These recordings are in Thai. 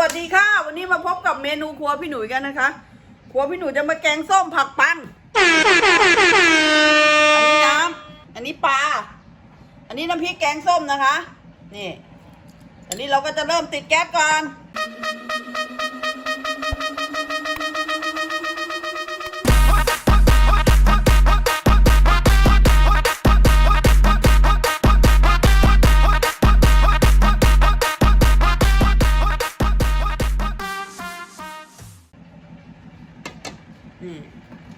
วัสดีค่ะ วันนี้มาพบกับเมนูครัวพี่หนุ่ยกันนะคะ ครัวพี่หนุ่ยจะมาแกงส้มผักปังอันนี้น้ำอันนี้ปลา อันนี้น้ำพริกแกงส้มนะคะ นี่ อันนี้เราก็จะเริ่มติดแก๊สก่อน นี่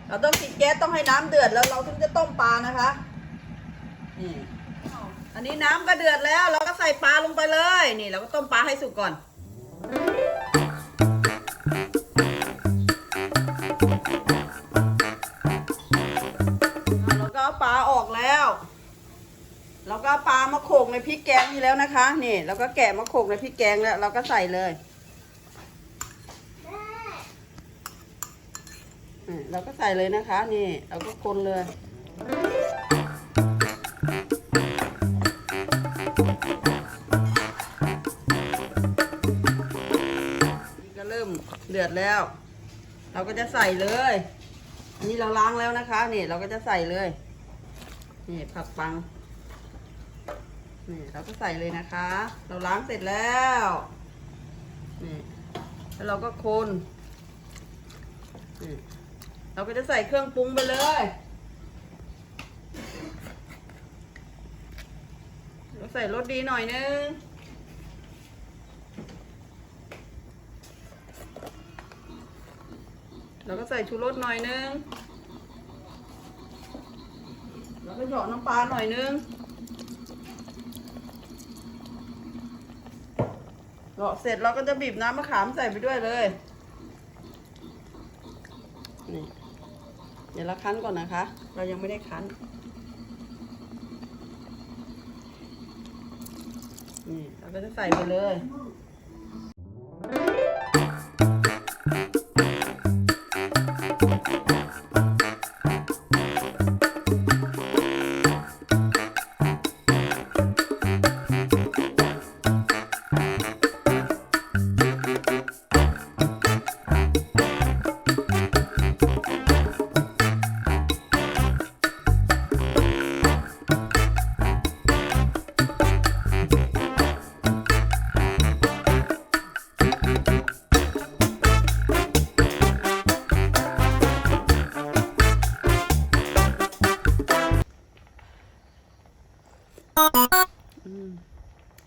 เราต้องติดแก๊สต้องให้น้ำเดือดแล้วเราถึงจะต้มปลานะคะนี่อันนี้น้ำก็เดือดแล้ว เราก็ใส่ปลาลงไปเลยนี่ เราก็ต้มปลาให้สุกก่อนเราก็ปลาออกแล้วเราก็ปลามาโขกในพริกแกงนี่แล้วนะคะนี่เราก็แกะมาโขกในพริกแกงแล้ว เราก็ใส่เลยอะ เราก็ใส่เลยนะคะ นี่ เราก็คนเลย นี่ก็เริ่มเดือดแล้ว เราก็จะใส่เลยนนี้เราล้างแล้วนะคะ นี่เราก็จะใส่เลย นี่ผักปัง นี่เราก็ใส่เลยนะคะ เราล้างเสร็จแล้ว นี่แล้วเราก็คน นี่ เราก็จะใส่เครื่องปรุงไปเลย เราใส่รสดีหน่อยนึง แล้วก็ใส่ชูรสหน่อยนึง แล้วก็หยอดน้ำปลาหน่อยนึงหยอดเสร็จเราก็จะบีบน้ำมะขามใส่ไปด้วยเลย นี่ เดี๋ยวเราคั้นก่อนนะคะ เรายังไม่ได้คั้น นี่เราก็จะใส่ไปเลย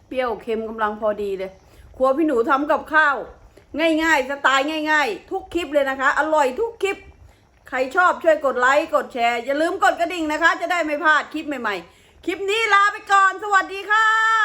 เปรี้ยวเค็มกำลังพอดีเลย ครัวพี่หนูทำกับข้าว ง่ายๆ สไตล์ง่าย ๆ ทุกคลิปเลยนะคะ อร่อยทุกคลิป ใครชอบช่วยกดไลค์กดแชร์ อย่าลืมกดกระดิ่งนะคะ จะได้ไม่พลาดคลิปใหม่ๆ คลิปนี้ลาไปก่อน สวัสดีค่ะ